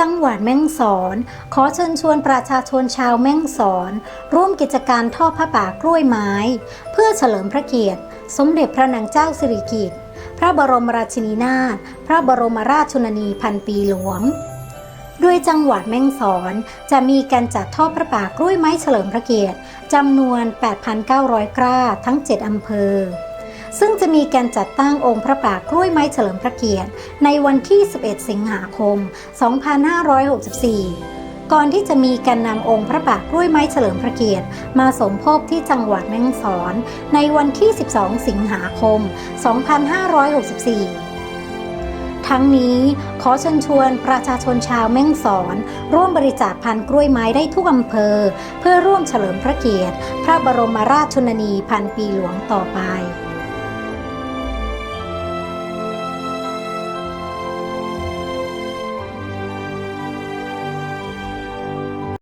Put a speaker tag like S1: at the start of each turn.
S1: จังหวัดแม่งสอน ขอเชิญชวนประชาชนชาวแม่งสอน ร่วมกิจการทอดผ้าป่ากล้วยไม้ เพื่อเฉลิมพระเกียรติ สมเด็จพระนางเจ้าสิริกิติ์พระบรมราชินีนาถพระบรมราชชนนีพันปีหลวงด้วยจังหวัดแม่งสอนจะมีการจัดทอดพระป่ากล้วยไม้เฉลิมพระเกียรติจำนวน 8,900 กล้าทั้ง 7 อำเภอ ซึ่งจะมีการจัดตั้งองค์พระป่ากล้วยไม้เฉลิมพระเกียรติ ในวันที่ 11 สิงหาคม 2564ก่อนที่จะมีการนำองค์พระป่ากล้วยไม้เฉลิมพระเกียรติ มาสมโภชที่จังหวัดแม่ฮ่องสอน ในวันที่ 12 สิงหาคม 2564 ทั้งนี้ขอเชิญชวนประชาชนชาวแม่งสอน ร่วมบริจาคพันกล้วยไม้ได้ทุกอำเภอ เพื่อร่วมเฉลิมพระเกียรติ พระบรมราชชนนีพันปีหลวงต่อไป